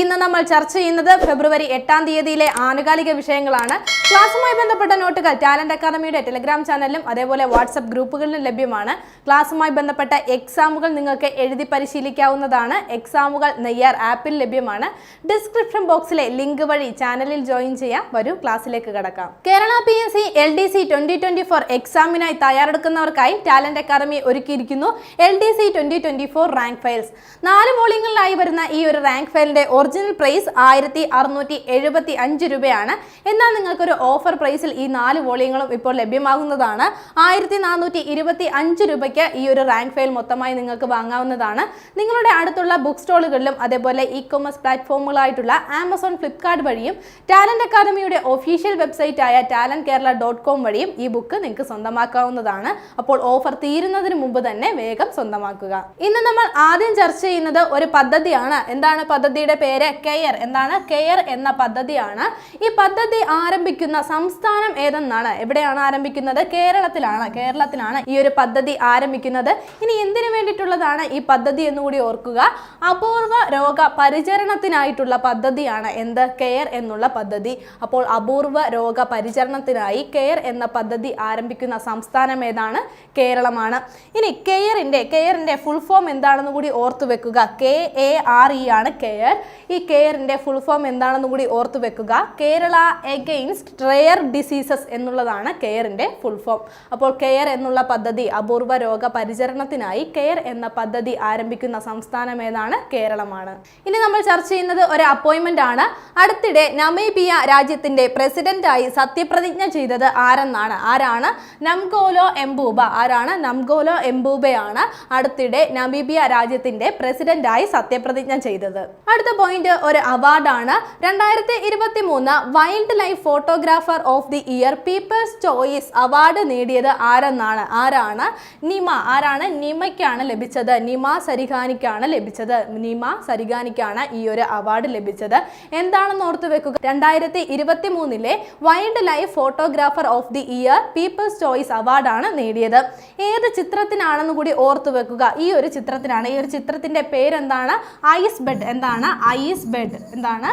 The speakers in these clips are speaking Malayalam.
ഇന്ന് നമ്മൾ ചർച്ച ചെയ്യുന്നത് ഫെബ്രുവരി എട്ടാം തീയതിയിലെ ആനുകാലിക വിഷയങ്ങളാണ്. ക്ലാസ്സുമായി ബന്ധപ്പെട്ട നോട്ടുകൾ ടാലന്റ് അക്കാദമിയുടെ ടെലിഗ്രാം ചാനലിലും അതേപോലെ വാട്സപ്പ് ഗ്രൂപ്പുകളിലും ലഭ്യമാണ്. ക്ലാസ്സുമായി ബന്ധപ്പെട്ട എക്സാമുകൾ നിങ്ങൾക്ക് എഴുതി പരിശീലിക്കാവുന്നതാണ്. എക്സാമുകൾ നെയ്യാർ ആപ്പിൽ ലഭ്യമാണ്. ഡിസ്ക്രിപ്ഷൻ ബോക്സിലെ ലിങ്ക് വഴി ചാനലിൽ ജോയിൻ ചെയ്യാം. വരൂ ക്ലാസ്സിലേക്ക് കടക്കാം. Kerala P S C L D C twenty twenty four എക്സാമിനായി തയ്യാറെടുക്കുന്നവർക്കായി ടാലന്റ് അക്കാദമി ഒരുക്കിയിരിക്കുന്നു. L D C twenty twenty four rank files നാല് മോളിങ്ങളിലായി വരുന്ന ഈ ഒരു റാങ്ക് ഫയലിന്റെ ഒറിജിനൽ പ്രൈസ് ആയിരത്തി അറുന്നൂറ്റി എഴുപത്തി അഞ്ച് രൂപയാണ്. എന്നാൽ നിങ്ങൾക്കൊരു ഓഫർ പ്രൈസിൽ ഈ നാല് വോളിയങ്ങളും ഇപ്പോൾ ലഭ്യമാകുന്നതാണ്. ആയിരത്തി നാനൂറ്റി ഇരുപത്തി അഞ്ച് രൂപയ്ക്ക് ഈ ഒരു റാങ്ക് ഫയൽ മൊത്തമായി നിങ്ങൾക്ക് വാങ്ങാവുന്നതാണ്. നിങ്ങളുടെ അടുത്തുള്ള ബുക്ക് സ്റ്റോളുകളിലും അതേപോലെ ഇ കൊമേഴ്സ് പ്ലാറ്റ്ഫോമുകളായിട്ടുള്ള ആമസോൺ ഫ്ലിപ്കാർട്ട് വഴിയും ടാലന്റ് അക്കാദമിയുടെ ഒഫീഷ്യൽ വെബ്സൈറ്റ് ആയ ടാലന്റ് കേരള ഡോട്ട് കോം വഴിയും ഈ ബുക്ക് നിങ്ങൾക്ക് സ്വന്തമാക്കാവുന്നതാണ്. അപ്പോൾ ഓഫർ തീരുന്നതിന് മുമ്പ് തന്നെ വേഗം സ്വന്തമാക്കുക. ഇന്ന് നമ്മൾ ആദ്യം ചർച്ച ചെയ്യുന്നത് ഒരു പദ്ധതിയാണ്. എന്താണ് പദ്ധതിയുടെ പേര്? കെയർ എന്താണ് കെയർ എന്ന പദ്ധതിയാണ്. ഈ പദ്ധതി ആരംഭിക്കുന്ന സംസ്ഥാനം ഏതെന്നാണ്? എവിടെയാണ് ആരംഭിക്കുന്നത്? കേരളത്തിലാണ് കേരളത്തിലാണ് ഈ ഒരു പദ്ധതി ആരംഭിക്കുന്നത്. ഇനി എന്തിനു വേണ്ടിയിട്ടുള്ളതാണ് ഈ പദ്ധതി എന്നുകൂടി ഓർക്കുക. അപൂർവ രോഗ പരിചരണത്തിനായിട്ടുള്ള പദ്ധതിയാണ് എന്ത്? കെയർ എന്നുള്ള പദ്ധതി. അപ്പോൾ അപൂർവ രോഗ പരിചരണത്തിനായി കെയർ എന്ന പദ്ധതി ആരംഭിക്കുന്ന സംസ്ഥാനം ഏതാണ്? കേരളമാണ്. ഇനി കെയറിന്റെ കെയറിന്റെ ഫുൾ ഫോം എന്താണെന്ന് കൂടി ഓർത്തു വെക്കുക കെ എ ആർ ഇ ആണ് കെയർ. ഈ കെയറിന്റെ ഫുൾ ഫോം എന്താണെന്നും കൂടി ഓർത്തു വെക്കുക. കേരള എഗെയിൻസ്റ്റ് റെയർ ഡിസീസസ് എന്നുള്ളതാണ് കെയറിന്റെ ഫുൾ ഫോം അപ്പോൾ കെയർ എന്നുള്ള പദ്ധതി അപൂർവ രോഗ പരിചരണത്തിനായി കെയർ എന്ന പദ്ധതി ആരംഭിക്കുന്ന സംസ്ഥാനം ഏതാണ്? കേരളമാണ്. ഇനി നമ്മൾ ചർച്ച ചെയ്യുന്നത് ഒരു അപ്പോയിന്റ്മെന്റ് ആണ്. അടുത്തിടെ നമീബിയ രാജ്യത്തിന്റെ പ്രസിഡന്റായി സത്യപ്രതിജ്ഞ ചെയ്തത് ആരെന്നാണ്? ആരാണ്? നംഗോലോ എംബൂബ. ആരാണ്? നംഗോലോ എംബൂബയാണ് അടുത്തിടെ നമീബിയ രാജ്യത്തിന്റെ പ്രസിഡന്റായി സത്യപ്രതിജ്ഞ ചെയ്തത്. അടുത്ത പോയിന്റ് ഒരു അവാർഡാണ്. രണ്ടായിരത്തി ഇരുപത്തി മൂന്ന് wildlife photographer of the year people's choice award നേടിയത് ആരെന്നാണ്? ആരാണ്? നിമ. ആരാണ്? നിമയ്ക്കാണ് ലഭിച്ചത്. നിമ സരിഗാനിക്കാണ് ലഭിച്ചത്. നിമ സരിഗാനിക്കാണ് ഈ ഒരു അവാർഡ് ലഭിച്ചത്. എന്താണെന്ന് ഓർത്തു വെക്കുക. രണ്ടായിരത്തി ഇരുപത്തി മൂന്നിലെ wildlife photographer of the year people's choice അവാർഡാണ് നേടിയത്. ഏത് ചിത്രത്തിനാണെന്ന് കൂടി ഓർത്തു വെക്കുക. ഈ ഒരു ചിത്രത്തിനാണ്. ഈ ഒരു ചിത്രത്തിന്റെ പേരെന്താണ്? ഐസ് ബെഡ് എന്താണ്? Ice bed. എന്താണ്?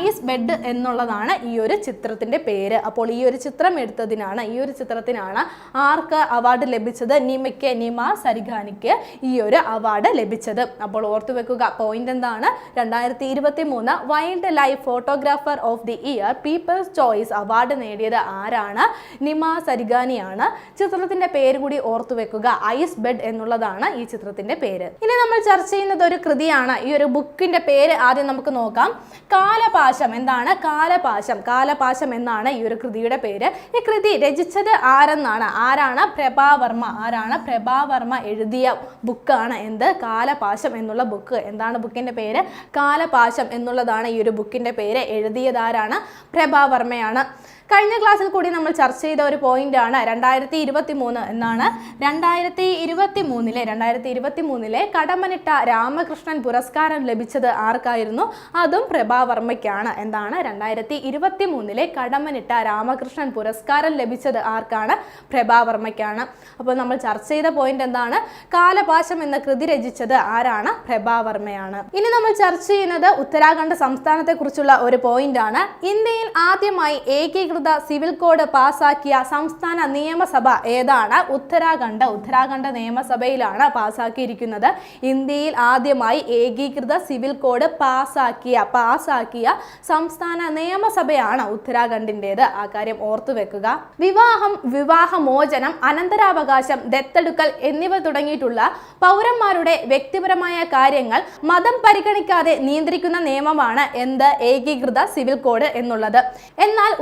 ഐസ് ബെഡ് എന്നുള്ളതാണ് ഈ ഒരു ചിത്രത്തിന്റെ പേര്. അപ്പോൾ ഈ ഒരു ചിത്രം എടുത്തതിനാണ് ഈ ഒരു ചിത്രത്തിനാണ് ആർക്ക് അവാർഡ് ലഭിച്ചത്? നിമയ്ക്ക് നിമ സരിഗാനിക്ക് ഈ ഒരു അവാർഡ് ലഭിച്ചത്. അപ്പോൾ ഓർത്തു വെക്കുക പോയിന്റ് എന്താണ്? രണ്ടായിരത്തി ഇരുപത്തി മൂന്ന് wildlife photographer of the year people's choice award നേടിയത് ആരാണ്? നിമ സരിഗാനിയാണ് ചിത്രത്തിന്റെ പേര് കൂടി ഓർത്തു വെക്കുക ഐസ് ബെഡ് എന്നുള്ളതാണ് ഈ ചിത്രത്തിന്റെ പേര്. ഇനി നമ്മൾ ചർച്ച ചെയ്യുന്നത് ഒരു കൃതിയാണ്. ഈ ഒരു ബുക്കിന്റെ പേര് ആദ്യം നമുക്ക് നോക്കാം. കാലപാശം എന്താണ്? കാലപാശം. കാലപാശം എന്നാണ് ഈ ഒരു കൃതിയുടെ പേര്. ഈ കൃതി രചിച്ചത് ആരെന്നാണ്? ആരാണ്? പ്രഭാവർമ്മ. ആരാണ്? പ്രഭാവർമ്മ എഴുതിയ ബുക്കാണ് എന്ത്? കാലപാശം എന്നുള്ള ബുക്ക് എന്താണ് ബുക്കിന്റെ പേര്? കാലപാശം എന്നുള്ളതാണ് ഈ ഒരു ബുക്കിന്റെ പേര്. എഴുതിയത് ആരാണ്? പ്രഭാവർമ്മയാണ്. കഴിഞ്ഞ ക്ലാസ്സിൽ കൂടി നമ്മൾ ചർച്ച ചെയ്ത ഒരു പോയിന്റ് ആണ് രണ്ടായിരത്തി ഇരുപത്തി മൂന്ന് എന്നാണ്. രണ്ടായിരത്തി ഇരുപത്തി മൂന്നിലെ രണ്ടായിരത്തി ഇരുപത്തി മൂന്നിലെ കടമനിട്ട രാമകൃഷ്ണൻ പുരസ്കാരം ലഭിച്ചത് ആർക്കായിരുന്നു? അതും പ്രഭാവർമ്മയ്ക്കാണ് എന്താണ്? രണ്ടായിരത്തി ഇരുപത്തി മൂന്നിലെ കടമനിട്ട രാമകൃഷ്ണൻ പുരസ്കാരം ലഭിച്ചത് ആർക്കാണ്? പ്രഭാവർമ്മയ്ക്കാണ് അപ്പോൾ നമ്മൾ ചർച്ച ചെയ്ത പോയിന്റ് എന്താണ്? കാലപാശം എന്ന കൃതി രചിച്ചത് ആരാണ്? പ്രഭാവർമ്മയാണ് ഇനി നമ്മൾ ചർച്ച ചെയ്യുന്നത് ഉത്തരാഖണ്ഡ് സംസ്ഥാനത്തെ കുറിച്ചുള്ള ഒരു പോയിന്റ് ആണ്. ഇന്ത്യയിൽ ആദ്യമായി ഏകീകൃത സിവിൽ കോഡ് പാസാക്കിയ സംസ്ഥാന നിയമസഭ ഏതാണ്? ഉത്തരാഖണ്ഡ്. ഉത്തരാഖണ്ഡ് നിയമസഭയിലാണ് പാസാക്കിയിരിക്കുന്നത്. ഇന്ത്യയിൽ ആദ്യമായി ഏകീകൃത സിവിൽ കോഡ് പാസാക്കിയ പാസാക്കിയ സംസ്ഥാന നിയമസഭയാണ് ഉത്തരാഖണ്ഡിന്റെത്. ആ കാര്യം ഓർത്തു വെക്കുക. വിവാഹം വിവാഹമോചനം അനന്തരാവകാശം ദത്തെടുക്കൽ എന്നിവ തുടങ്ങിയിട്ടുള്ള പൗരന്മാരുടെ വ്യക്തിപരമായ കാര്യങ്ങൾ മതം പരിഗണിക്കാതെ നിയന്ത്രിക്കുന്ന നിയമമാണ് എന്ത്? ഏകീകൃത സിവിൽ കോഡ് എന്നുള്ളത്. എന്നാൽ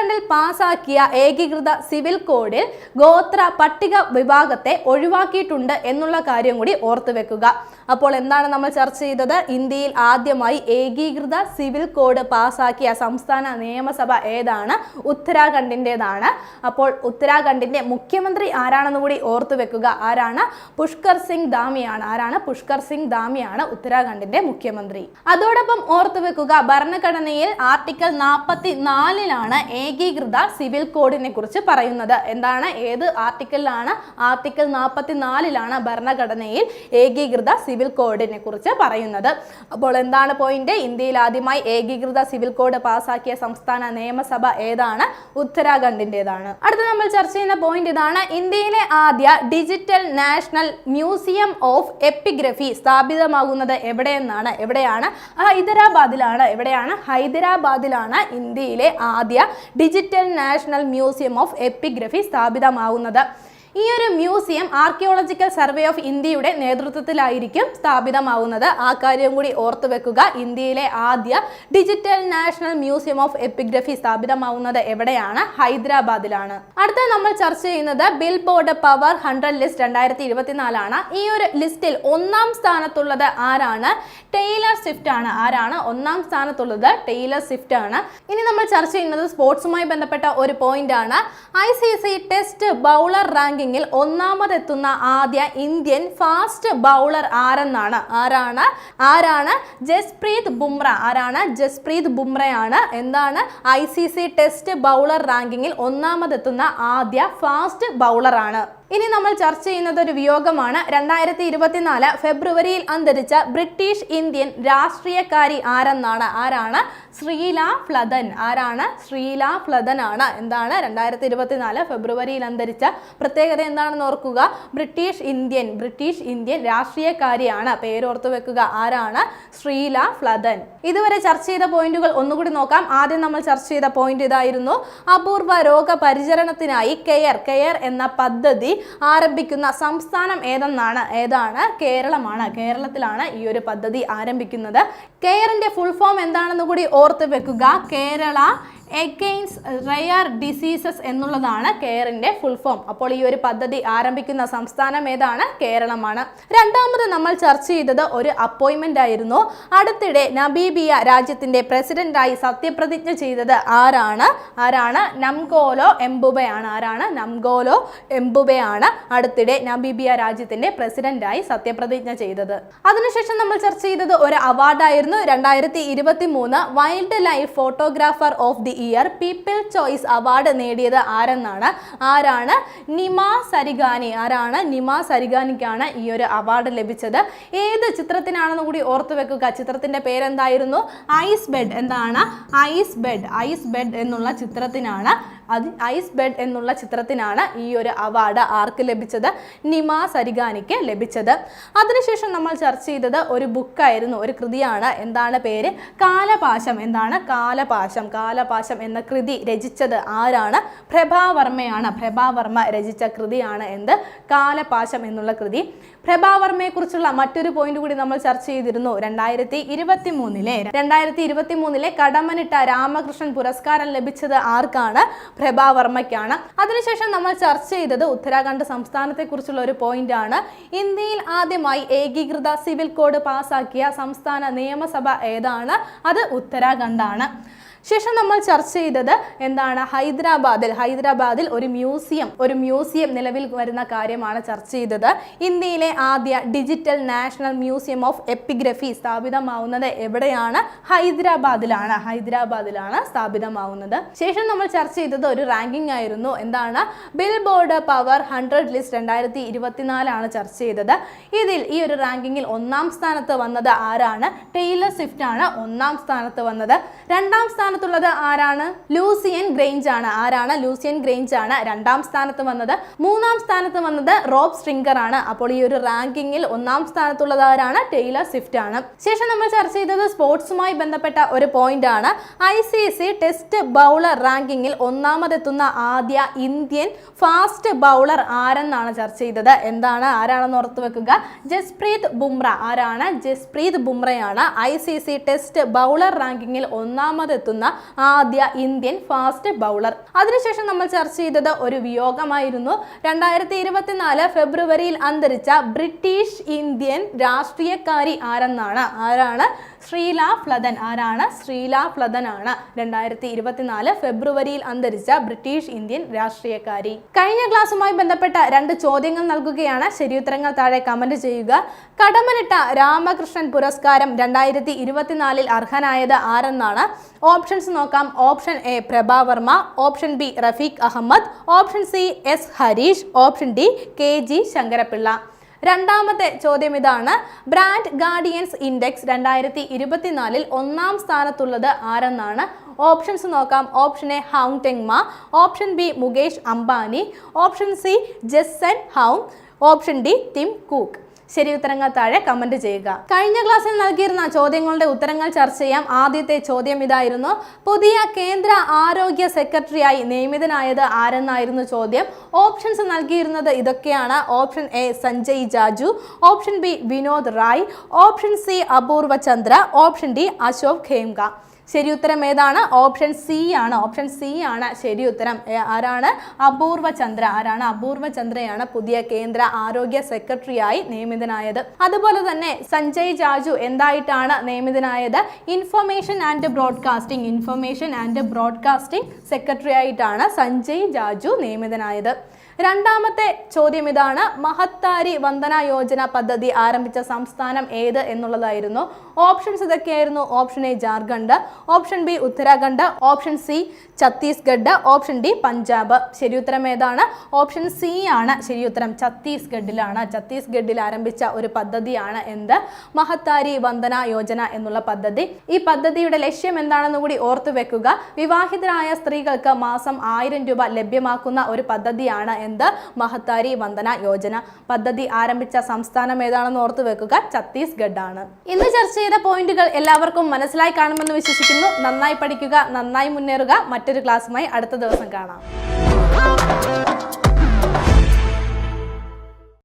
ഉത്തരാഖണ്ഡിൽ പാസാക്കിയ ഏകീകൃത സിവിൽ കോഡിൽ ഗോത്ര പട്ടിക വിഭാഗത്തെ ഒഴിവാക്കിയിട്ടുണ്ട് എന്നുള്ള കാര്യം കൂടി ഓർത്തു വെക്കുക. അപ്പോൾ എന്താണ് നമ്മൾ ചർച്ച ചെയ്തത്? ഇന്ത്യയിൽ ആദ്യമായി ഏകീകൃത സിവിൽ കോഡ് പാസാക്കിയ സംസ്ഥാന നിയമസഭ ഏതാണ്? ഉത്തരാഖണ്ഡിന്റെതാണ്. അപ്പോൾ ഉത്തരാഖണ്ഡിന്റെ മുഖ്യമന്ത്രി ആരാണെന്ന് കൂടി ഓർത്തു വെക്കുക. ആരാണ്? പുഷ്കർ സിംഗ് ധാമിയാണ്. ആരാണ്? പുഷ്കർ സിംഗ് ധാമിയാണ് ഉത്തരാഖണ്ഡിന്റെ മുഖ്യമന്ത്രി. അതോടൊപ്പം ഓർത്തു വെക്കുക ഭരണഘടനയിൽ ആർട്ടിക്കിൾ നാൽപ്പത്തി നാലിലാണ് ഏകീകൃത സിവിൽ കോഡിനെ കുറിച്ച് പറയുന്നത്. എന്താണ്? ഏത് ആർട്ടിക്കിളിലാണ്? ആർട്ടിക്കിൾ നാൽപ്പത്തി നാലിലാണ് ഭരണഘടനയിൽ ഏകീകൃത സിവിൽ കോഡിനെ കുറിച്ച് പറയുന്നത്. അപ്പോൾ എന്താണ് പോയിന്റ് ഇന്ത്യയിൽ ആദ്യമായി ഏകീകൃത സിവിൽ കോഡ് പാസാക്കിയ സംസ്ഥാന നിയമസഭ ഏതാണ്? ഉത്തരാഖണ്ഡിന്റെതാണ് അടുത്ത നമ്മൾ ചർച്ച ചെയ്യുന്ന പോയിന്റ് ഇതാണ്. ഇന്ത്യയിലെ ആദ്യ digital national museum of epigraphy സ്ഥാപിതമാകുന്നത് എവിടെയെന്നാണ്? എവിടെയാണ്? ഹൈദരാബാദിലാണ്. എവിടെയാണ്? ഹൈദരാബാദിലാണ് ഇന്ത്യയിലെ ആദ്യ digital national museum of epigraphy സ്ഥാപിതമാകുന്നത് ഈ ഒരു മ്യൂസിയം ആർക്കിയോളജിക്കൽ സർവേ ഓഫ് ഇന്ത്യയുടെ നേതൃത്വത്തിലായിരിക്കും സ്ഥാപിതമാവുന്നത്. ആ കാര്യം കൂടി ഓർത്തു വെക്കുക. ഇന്ത്യയിലെ ആദ്യ digital national museum of epigraphy സ്ഥാപിതമാവുന്നത് എവിടെയാണ്? ഹൈദരാബാദിലാണ്. അടുത്ത നമ്മൾ ചർച്ച ചെയ്യുന്നത് bill board power hundred list രണ്ടായിരത്തി ഇരുപത്തിനാലാണ് ഈ ഒരു ലിസ്റ്റിൽ ഒന്നാം സ്ഥാനത്തുള്ളത് ആരാണ്? ടെയ്ലർ സ്വിഫ്റ്റ് ആണ്. ആരാണ്? ഒന്നാം സ്ഥാനത്തുള്ളത് ടെയ്ലർ സ്വിഫ്റ്റ് ആണ്. ഇനി നമ്മൾ ചർച്ച ചെയ്യുന്നത് സ്പോർട്സുമായി ബന്ധപ്പെട്ട ഒരു പോയിന്റ് ആണ് I C C test bowler റാങ്കിങ്ങിൽ ഒന്നാമതെത്തുന്ന ആദ്യ ഇന്ത്യൻ ഫാസ്റ്റ് ബൗളർ ആരെന്നാണ്? ആരാണ്? ആരാണ്? ജസ്പ്രീത് ബുംറ. ആരാണ്? ജസ്പ്രീത് ബുംറയാണ്. എന്താണ്? I C C test bowler റാങ്കിങ്ങിൽ ഒന്നാമതെത്തുന്ന ആദ്യ ഫാസ്റ്റ് ബൗളറാണ്. ഇനി നമ്മൾ ചർച്ച ചെയ്യുന്നത് ഒരു വിയോഗമാണ്. രണ്ടായിരത്തി ഇരുപത്തിനാല് ഫെബ്രുവരിയിൽ അന്തരിച്ച ബ്രിട്ടീഷ് ഇന്ത്യൻ രാഷ്ട്രീയക്കാരി ആരെന്നാണ്? ആരാണ്? ശ്രീല ഫ്ലദൻ ആരാണ്? ശ്രീല ഫ്ലദൻ ആണ് എന്താണ്? രണ്ടായിരത്തി ഇരുപത്തിനാല് ഫെബ്രുവരിയിൽ അന്തരിച്ച പ്രത്യേകത എന്താണെന്ന് ഓർക്കുക. ബ്രിട്ടീഷ് ഇന്ത്യൻ ബ്രിട്ടീഷ് ഇന്ത്യൻ രാഷ്ട്രീയക്കാരിയാണ്. പേരോർത്തു വെക്കുക. ആരാണ്? ശ്രീല ഫ്ലദൻ ഇതുവരെ ചർച്ച ചെയ്ത പോയിന്റുകൾ ഒന്നുകൂടി നോക്കാം. ആദ്യം നമ്മൾ ചർച്ച ചെയ്ത പോയിന്റ് ഇതായിരുന്നു. അപൂർവ രോഗപരിചരണത്തിനായി കെയർ കെയർ എന്ന പദ്ധതി ആരംഭിക്കുന്ന സംസ്ഥാനം ഏതെന്നാണ് ഏതാണ് കേരളമാണ് കേരളത്തിലാണ് ഈ ഒരു പദ്ധതി ആരംഭിക്കുന്നത്. കെയറിന്റെ ഫുൾ ഫോം എന്താണെന്ന് കൂടി ഓർത്ത് വെക്കുക. കേരള എഗെയിൻസ്റ്റ് റയർ ഡിസീസസ് എന്നുള്ളതാണ് കെയറിന്റെ ഫുൾ ഫോം അപ്പോൾ ഈ ഒരു പദ്ധതി ആരംഭിക്കുന്ന സംസ്ഥാനം ഏതാണ്? കേരളമാണ്. രണ്ടാമത് നമ്മൾ ചർച്ച ചെയ്തത് ഒരു അപ്പോയിന്റ്മെന്റ് ആയിരുന്നു. അടുത്തിടെ നബീബിയ രാജ്യത്തിന്റെ പ്രസിഡന്റായി സത്യപ്രതിജ്ഞ ചെയ്തത് ആരാണ്? ആരാണ്? നംഗോലോ എംബുബയാണ് ആരാണ്? നംഗോലോ എംബുബയാണ് അടുത്തിടെ നബീബിയ രാജ്യത്തിന്റെ പ്രസിഡന്റായി സത്യപ്രതിജ്ഞ ചെയ്തത്. അതിനുശേഷം നമ്മൾ ചർച്ച ചെയ്തത് ഒരു അവാർഡായിരുന്നു രണ്ടായിരത്തി ഇരുപത്തി മൂന്ന് wildlife photographer of the year people choice award നേടിയത് ആരെന്നാണ്? ആരാണ്? നിമ സരിഗാനി. ആരാണ്? നിമ സരിഗാനിക്കാണ് ഈ ഒരു അവാർഡ് ലഭിച്ചത്. ഏത് ചിത്രത്തിനാണെന്ന് കൂടി ഓർത്തു വെക്കുക. ചിത്രത്തിന്റെ പേരെന്തായിരുന്നു? ഐസ് ബെഡ് എന്താണ്? ഐസ് ബെഡ് ഐസ് ബെഡ് എന്നുള്ള ചിത്രത്തിനാണ് അത് ഐസ് ബെഡ് എന്നുള്ള ചിത്രത്തിനാണ് ഈ ഒരു അവാർഡ് ആർക്ക് ലഭിച്ചത്? നിമ സരിഗാനിക്ക് ലഭിച്ചത്. അതിനുശേഷം നമ്മൾ ചർച്ച ചെയ്തത് ഒരു ബുക്കായിരുന്നു ഒരു കൃതിയാണ്. എന്താണ് പേര്? കാലപാശം. എന്താണ് കാലപാശം? കാലപാശം എന്ന കൃതി രചിച്ചത് ആരാണ്? പ്രഭാവർമ്മയാണ്. പ്രഭാവർമ്മ രചിച്ച കൃതിയാണ് എന്ത്? കാലപാശം എന്നുള്ള കൃതി. പ്രഭാവർമ്മയെക്കുറിച്ചുള്ള മറ്റൊരു പോയിന്റ് കൂടി നമ്മൾ ചർച്ച ചെയ്തിരുന്നു. രണ്ടായിരത്തി ഇരുപത്തി മൂന്നിലെ രണ്ടായിരത്തി ഇരുപത്തി മൂന്നിലെ കടമനിട്ട രാമകൃഷ്ണൻ പുരസ്കാരം ലഭിച്ചത് ആർക്കാണ്? പ്രഭാവർമ്മയ്ക്കാണ്. അതിനുശേഷം നമ്മൾ ചർച്ച ചെയ്തത് ഉത്തരാഖണ്ഡ് സംസ്ഥാനത്തെ കുറിച്ചുള്ള ഒരു പോയിന്റ് ആണ്. ഇന്ത്യയിൽ ആദ്യമായി ഏകീകൃത സിവിൽ കോഡ് പാസാക്കിയ സംസ്ഥാന നിയമസഭ ഏതാണ്? അത് ഉത്തരാഖണ്ഡാണ്. ശേഷം നമ്മൾ ചർച്ച ചെയ്തത് എന്താണ് ഹൈദരാബാദിൽ ഹൈദരാബാദിൽ ഒരു മ്യൂസിയം ഒരു മ്യൂസിയം നിലവിൽ വരുന്ന കാര്യമാണ് ചർച്ച ചെയ്തത്. ഇന്ത്യയിലെ ആദ്യ digital national museum of epigraphy സ്ഥാപിതമാവുന്നത് എവിടെയാണ്? ഹൈദരാബാദിലാണ് ഹൈദരാബാദിലാണ് സ്ഥാപിതമാവുന്നത്. ശേഷം നമ്മൾ ചർച്ച ചെയ്തത് ഒരു റാങ്കിംഗ് ആയിരുന്നു. എന്താണ്? Bill board power hundred list രണ്ടായിരത്തി ഇരുപത്തിനാലാണ് ചർച്ച ചെയ്തത്. ഇതിൽ ഈ ഒരു റാങ്കിങ്ങിൽ ഒന്നാം സ്ഥാനത്ത് വന്നത് ആരാണ്? ടെയ്ലർ സ്വിഫ്റ്റ് ആണ് ഒന്നാം സ്ഥാനത്ത് വന്നത്. രണ്ടാം സ്ഥാനത്തുള്ളത് ആരാണ്? ലൂസിയൻ ഗ്രേഞ്ച് ആണ്. ആരാണ്? ലൂസിയൻ ഗ്രേഞ്ച് ആണ്. രണ്ടാം സ്ഥാനത്ത് വന്നത്. മൂന്നാം സ്ഥാനത്ത് വന്നത് റോബ് സ്ട്രിങ്കർ ആണ്. അപ്പോൾ ഈ ഒരു റാങ്കിങ്ങിൽ ഒന്നാം സ്ഥാനത്തുള്ളത് ആരാണ്? ടെയ്ലർ സ്വിഫ്റ്റ് ആണ്. ശേഷം നമ്മൾ ചർച്ച ചെയ്തത് സ്പോർട്സുമായി ബന്ധപ്പെട്ട ഒരു പോയിന്റ് ആണ്. I C C test bowler റാങ്കിങ്ങിൽ ഒന്നാമതെത്തുന്ന ആദ്യ ഇന്ത്യൻ ഫാസ്റ്റ് ബൗളർ ആരെന്നാണ് ചർച്ച ചെയ്തത്? എന്താണ്? ആരാണെന്ന് ഓർത്തു വെക്കുക. ജസ്പ്രീത് ബുംറ. ആരാണ്? Jasprit ബുംറയാണ്. I C C test bowler റാങ്കിങ്ങിൽ ഒന്നാമതെത്തുന്ന ആദ്യ ഇന്ത്യൻ ഫാസ്റ്റ് ബൗളർ. അതിനുശേഷം നമ്മൾ ചർച്ച ചെയ്തത് ഒരു വിയോഗമായിരുന്നു. രണ്ടായിരത്തി ഇരുപത്തിനാല് ഫെബ്രുവരിയിൽ അന്തരിച്ച ബ്രിട്ടീഷ് ഇന്ത്യൻ രാഷ്ട്രീയക്കാരി ആരെന്നാണ്? ആരാണ്? ശ്രീല ഫ്ലദൻ ആരാണ്? ശ്രീല ഫ്ലദൻ ആണ്. രണ്ടായിരത്തി ഇരുപത്തിനാല് ഫെബ്രുവരിയിൽ അന്തരിച്ച ബ്രിട്ടീഷ് ഇന്ത്യൻ രാഷ്ട്രീയക്കാരി. കഴിഞ്ഞ ക്ലാസ്സുമായി ബന്ധപ്പെട്ട രണ്ട് ചോദ്യങ്ങൾ നൽകുകയാണ്. ശരിയുത്തരങ്ങൾ താഴെ കമന്റ് ചെയ്യുക. കടമനിട്ട രാമകൃഷ്ണൻ പുരസ്കാരം രണ്ടായിരത്തി ഇരുപത്തിനാലിൽ അർഹനായത് ആരെന്നാണ്? ഓപ്ഷൻസ് നോക്കാം. Option A Prabha Varma option B Rafeeq Ahammad. Option C S Harish. Option D K G Sankara Pillai രണ്ടാമത്തെ ചോദ്യം ഇതാണ്. ബ്രാൻഡ് ഗാർഡിയൻസ് ഇൻഡെക്സ് രണ്ടായിരത്തി ഇരുപത്തിനാലിൽ ഒന്നാം സ്ഥാനത്തുള്ളത് ആരെന്നാണ്? ഓപ്ഷൻസ് നോക്കാം. Option A ഹൗങ് ടെങ്മ option B Mukesh Ambani option C Jensen Huang option D Tim Cook ശരി ഉത്തരങ്ങൾ താഴെ കമന്റ് ചെയ്യുക. കഴിഞ്ഞ ക്ലാസ്സിൽ നൽകിയിരുന്ന ചോദ്യങ്ങളുടെ ഉത്തരങ്ങൾ ചർച്ച ചെയ്യാം. ആദ്യത്തെ ചോദ്യം ഇതായിരുന്നു. പുതിയ കേന്ദ്ര ആരോഗ്യ സെക്രട്ടറിയായി നിയമിതനായത് ആരെന്നായിരുന്നു ചോദ്യം. ഓപ്ഷൻസ് നൽകിയിരുന്നത് ഇതൊക്കെയാണ്. Option A Sanjay Jaju. Option B Vinod Rai. Option C Apurva Chandra. Option D Ashok Khemka ശരി ഉത്തരം ഏതാണ്? ഓപ്ഷൻ സി ആണ്. ഓപ്ഷൻ സി ആണ് ശരി ഉത്തരം ആരാണ്? അപൂർവ ചന്ദ്ര. ആരാണ്? അപൂർവ ചന്ദ്രയാണ് പുതിയ കേന്ദ്ര ആരോഗ്യ സെക്രട്ടറിയായി നിയമിതനായത്. അതുപോലെ തന്നെ സഞ്ജയ് ജാജു എന്തായിട്ടാണ് നിയമിതനായത്? Information and broadcasting. Information and broadcasting secretary ആയിട്ടാണ് സഞ്ജയ് ജാജു നിയമിതനായത്. രണ്ടാമത്തെ ചോദ്യം ഇതാണ്. മഹത്താരി വന്ദന യോജന പദ്ധതി ആരംഭിച്ച സംസ്ഥാനം ഏത് എന്നുള്ളതായിരുന്നു. ഓപ്ഷൻസ് ഇതൊക്കെയായിരുന്നു. Option A Jharkhand option B Uttarakhand option C Chhattisgarh option D Punjab. ശരിയുത്തരം ഏതാണ്? ഓപ്ഷൻ സി ആണ്. ശരിയുത്തരം ഛത്തീസ്ഗഡിലാണ്. ഛത്തീസ്ഗഡിൽ ആരംഭിച്ച ഒരു പദ്ധതിയാണ് എന്ത്? മഹത്താരി വന്ദന യോജന എന്നുള്ള പദ്ധതി. ഈ പദ്ധതിയുടെ ലക്ഷ്യം എന്താണെന്ന് കൂടി ഓർത്തു വെക്കുക. വിവാഹിതരായ സ്ത്രീകൾക്ക് മാസം ആയിരം രൂപ ലഭ്യമാക്കുന്ന ഒരു പദ്ധതിയാണ് എന്ത്? മഹത്താരി വന്ദന യോജന. പദ്ധതി ആരംഭിച്ച സംസ്ഥാനം ഏതാണെന്ന് ഓർത്തു വെക്കുക. ഛത്തീസ്ഗഡ് ആണ് ഇന്ന് ചർച്ച ചെയ്ത പോയിന്റുകൾ എല്ലാവർക്കും മനസ്സിലായി കാണുമെന്ന് വിശ്വസിക്കുന്നു. നന്നായി പഠിക്കുക നന്നായി മുന്നേറുക. മറ്റൊരു ക്ലാസ്സുമായി അടുത്ത ദിവസം കാണാം.